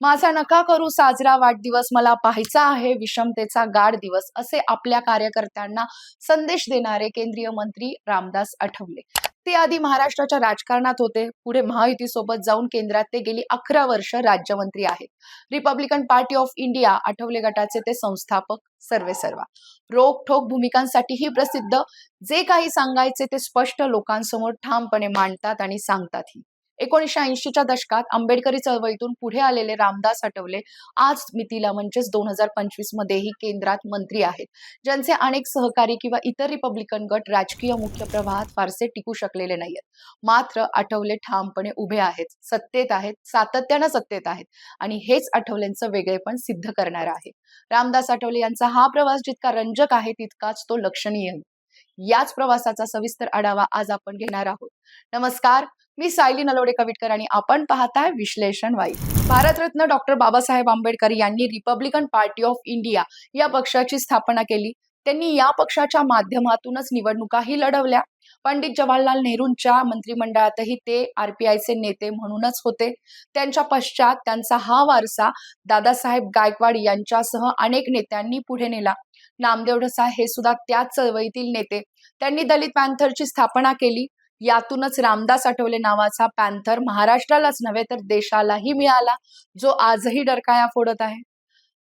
माझा नका करू साजरा वाढदिवस मला पाहायचा आहे विषमतेचा गाढ दिवस असे आपल्या कार्यकर्त्यांना संदेश देणारे केंद्रीय मंत्री रामदास आठवले. ते आधी महाराष्ट्राच्या राजकारणात होते पुढे महायुती सोबत जाऊन केंद्रात ते गेली अकरा वर्ष राज्यमंत्री आहेत. Republican Party of India Athawale गटाचे ते संस्थापक सर्वे सर्वा रोख ठोक भूमिकांसाठीही प्रसिद्ध जे काही सांगायचे ते स्पष्ट लोकांसमोर ठामपणे मांडतात आणि सांगतातही. एकोणीसशे ऐंशीच्या दशकात आंबेडकरी चळवळीतून पुढे आलेले रामदास आठवले. आज मितीला म्हणजेच दोन हजार पंचवीस मध्येही केंद्रात मंत्री आहेत. ज्यांचे अनेक सहकारी किंवा इतर रिपब्लिकन गट राजकीय मुख्य प्रवाहात फारसे टिकू शकलेले नाहीयेत. मात्र आठवले ठामपणे उभे आहेत. सत्तेत आहेत. सातत्यानं सत्तेत आहेत. आणि हेच आठवलेंचं वेगळेपण सिद्ध करणार आहे. रामदास आठवले यांचा हा प्रवास जितका रंजक आहे तितकाच तो लक्षणीय याच प्रवासाचा सविस्तर आढावा आज आपण घेणार आहोत. नमस्कार मी सायली नलोडे कविटकर आणि आपण पाहताय विश्लेषण वाई. भारतरत्न डॉक्टर बाबासाहेब आंबेडकर यांनी रिपब्लिकन पार्टी ऑफ इंडिया या पक्षाची स्थापना केली. त्यांनी या पक्षाच्या माध्यमातूनच निवडणुकाही लढवल्या. पंडित जवाहरलाल नेहरूंच्या मंत्रिमंडळातही ते आरपीआयचे नेते म्हणूनच होते. त्यांच्या पश्चात त्यांचा हा वारसा दादासाहेब गायकवाड यांच्यासह अनेक नेत्यांनी पुढे नेला. नामदेव ढसा हे सुद्धा त्याच चळवळीतील नेते. त्यांनी दलित पॅन्थरची स्थापना केली. यातूनच रामदास आठवले नावाचा पॅन्थर महाराष्ट्रालाच नव्हे तर देशालाही मिळाला जो आजही डरकाया फोडत आहे.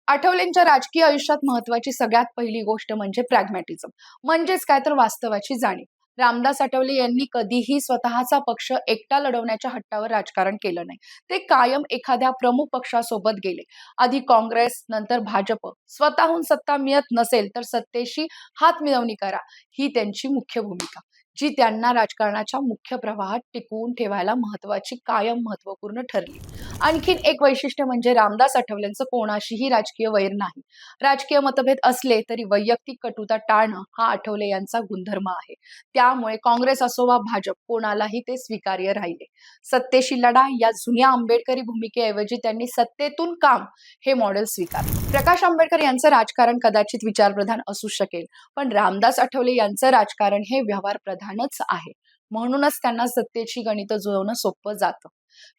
आठवलेंच्या राजकीय आयुष्यात महत्वाची सगळ्यात पहिली गोष्ट म्हणजे प्रॅग्मॅटिझम म्हणजेच काय तर वास्तवाची जाणीव. रामदास आठवले यांनी कधीही स्वतःचा पक्ष एकटा लढवण्याच्या हट्टावर राजकारण केलं नाही. ते कायम एखाद्या प्रमुख पक्षासोबत गेले. आधी काँग्रेस नंतर भाजप. स्वतःहून सत्ता मिळत नसेल तर सत्तेशी हात मिळवणी करा. ही त्यांची मुख्य भूमिका. जी त्यांना राजकारणाच्या मुख्य प्रवाहात टिकवून ठेवायला महत्वाची कायम महत्त्वपूर्ण ठरली. आणखीन एक वैशिष्ट्य म्हणजे रामदास आठवलेंचं कोणाशीही राजकीय वैर नाही. राजकीय मतभेद असले तरी वैयक्तिक कटुता टाळणं हा आठवले यांचा गुणधर्म आहे. त्यामुळे काँग्रेस असो वा भाजप कोणालाही ते स्वीकार्य राहिले. सत्तेशी लढा या जुन्या आंबेडकरी भूमिकेऐवजी त्यांनी सत्तेतून काम हे मॉडेल स्वीकारले. प्रकाश आंबेडकर यांचं राजकारण कदाचित विचारप्रधान असू शकेल पण रामदास आठवले यांचं राजकारण हे व्यवहार प्रधान प्रधानच आहे. म्हणूनच त्यांना सत्तेची गणितं जुळवणं सोपं जातं.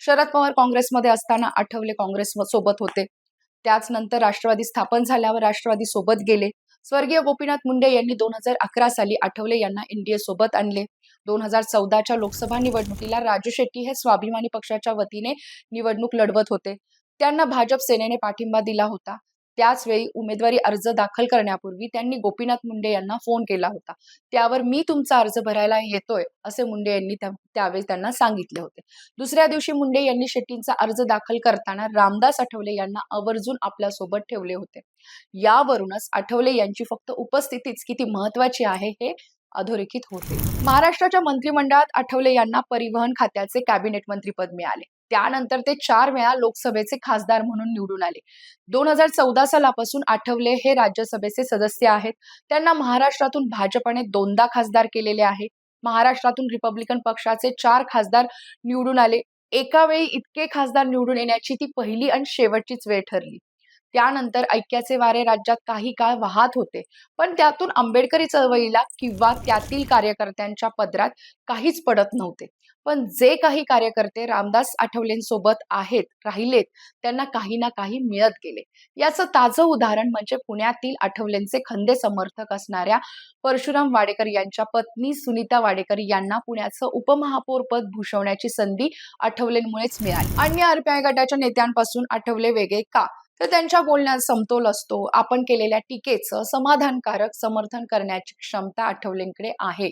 शरद पवार काँग्रेसमध्ये असताना आठवले काँग्रेस सोबत होते. त्याच नंतर राष्ट्रवादी स्थापन झाल्यावर राष्ट्रवादी सोबत गेले. स्वर्गीय गोपीनाथ मुंडे यांनी दोन हजार अकरा साली आठवले यांना एनडीए सोबत आणले. दोन हजार चौदाच्या लोकसभा निवडणुकीला राजू शेट्टी हे स्वाभिमानी पक्षाच्या वतीने निवडणूक लढवत होते. त्यांना भाजप सेनेने पाठिंबा दिला होता. त्याचवेळी उमेदवारी अर्ज दाखल करण्यापूर्वी त्यांनी गोपीनाथ मुंडे यांना फोन केला होता. त्यावर मी तुमचा अर्ज भरायला येतोय असे मुंडे यांनी त्यावेळी त्यांना सांगितले होते. दुसऱ्या दिवशी मुंडे यांनी शेट्टींचा अर्ज दाखल करताना रामदास आठवले यांना आवर्जून आपल्यासोबत ठेवले होते. यावरूनच आठवले यांची फक्त उपस्थितीच किती महत्वाची आहे हे अधोरेखित होते. महाराष्ट्राच्या मंत्रिमंडळात आठवले यांना परिवहन खात्याचे कॅबिनेट मंत्रीपद मिळाले. त्यानंतर ते चार वेळा लोकसभेचे खासदार म्हणून निवडून आले. दोन हजार चौदा सालापासून आठवले हे राज्यसभेचे सदस्य आहेत. त्यांना महाराष्ट्रातून भाजपने दोनदा खासदार केलेले आहे. महाराष्ट्रातून रिपब्लिकन पक्षाचे चार खासदार निवडून आले. एका वेळी इतके खासदार निवडून येण्याची ती पहिली आणि शेवटचीच वेळ ठरली. त्यानंतर ऐक्याचे वारे राज्यात काही काळ वाहत होते. पण त्यातून आंबेडकरी चळवळीला किंवा त्यातील कार्यकर्त्यांच्या पदरात काहीच पडत नव्हते. पण जे काही कार्यकर्ते रामदास आठवलेंसोबत आहेत राहिलेत त्यांना काही ना काही मिळत गेले. याचं ताजं उदाहरण म्हणजे पुण्यातील आठवलेंचे खंदे समर्थक असणाऱ्या परशुराम वाडेकर यांच्या पत्नी सुनीता वाडेकर यांना पुण्याचं उपमहापौर पद भूषवण्याची संधी आठवलेंमुळेच मिळाली. अन्य आरपीआय गटाच्या नेत्यांपासून आठवले वेगळे का? तर त्यांच्या बोलण्यात समतोल असतो. आपण केलेल्या टीकेचं समाधानकारक समर्थन करण्याची क्षमता आठवलेंकडे आहे.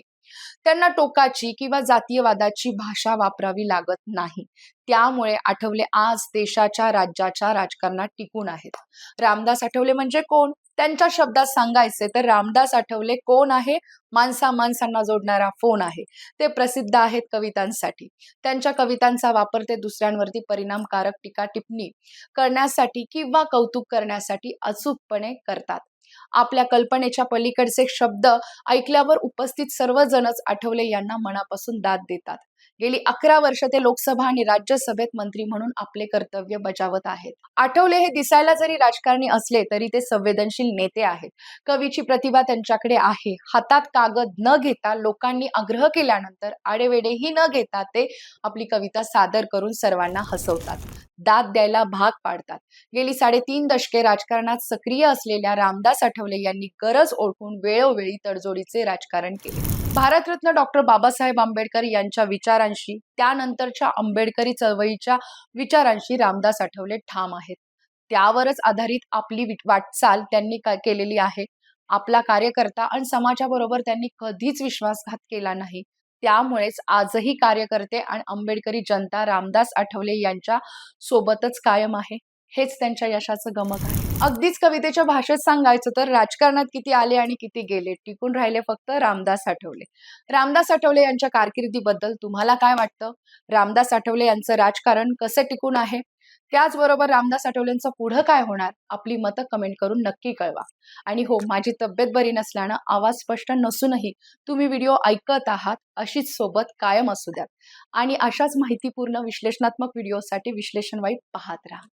त्यांना टोकाची किंवा जातीयवादाची भाषा वापरावी लागत नाही. त्यामुळे आठवले आज देशाच्या राज्याच्या राजकारणात टिकून आहेत. रामदास आठवले म्हणजे कोण? त्यांच्या शब्दात सांगायचे तर रामदास आठवले कोण आहे? माणसा माणसांना जोडणारा फोन आहे. ते प्रसिद्ध आहेत कवितांसाठी. त्यांच्या कवितांचा वापर ते दुसऱ्यांवरती परिणामकारक टीका टिप्पणी करण्यासाठी किंवा कौतुक करण्यासाठी अचूकपणे करतात. आपल्या कल्पनेच्या पलीकडचे शब्द ऐकल्यावर उपस्थित सर्वजणच आठवले यांना मनापासून दाद देतात. गेली अकरा वर्ष ते लोकसभा आणि राज्यसभेत मंत्री म्हणून आपले कर्तव्य बजावत आहेत. आठवले हे दिसायला जरी राजकारणी असले तरी ते संवेदनशील नेते आहेत. कवीची प्रतिभा त्यांच्याकडे आहे. हातात कागद न घेता लोकांनी आग्रह केल्यानंतर आडेवेडेही न घेता ते आपली कविता सादर करून सर्वांना हसवतात. दाद द्यायला भाग पाडतात. गेली साडेतीन दशके राजकारणात सक्रिय असलेल्या रामदास आठवले यांनी गरज ओळखून वेळोवेळी तडजोडीचे राजकारण केले. भारतरत्न डॉक्टर बाबासाहेब आंबेडकर यांच्या विचारांशी त्यानंतरच्या आंबेडकरी चळवळीच्या विचारांशी रामदास आठवले ठाम आहेत. त्यावरच आधारित आपली वाटचाल त्यांनी का- केलेली आहे. आपला कार्यकर्ता आणि समाजाबरोबर त्यांनी कधीच विश्वासघात केला नाही. त्यामुळेच आजही कार्यकर्ते आणि आंबेडकरी जनता रामदास आठवले यांच्या सोबतच कायम आहे. हेच त्यांच्या यशाचं गमक आहे. अगदीच कवितेच्या भाषेत सांगायचं तर राजकारणात किती आले आणि किती गेले टिकून राहिले फक्त रामदास आठवले. रामदास आठवले यांच्या कारकिर्दीबद्दल तुम्हाला काय वाटतं? रामदास आठवले यांचं राजकारण कसं टिकून आहे? त्याचबरोबर रामदास आठवलेंचं पुढं काय होणार? आपली मतं कमेंट करून नक्की कळवा. आणि हो माझी तब्येत बरी नसल्यानं आवाज स्पष्ट नसूनही तुम्ही व्हिडिओ ऐकत आहात अशीच सोबत कायम असू द्यात. आणि अशाच माहितीपूर्ण विश्लेषणात्मक व्हिडिओसाठी विश्लेषण वाईट पाहत राहा.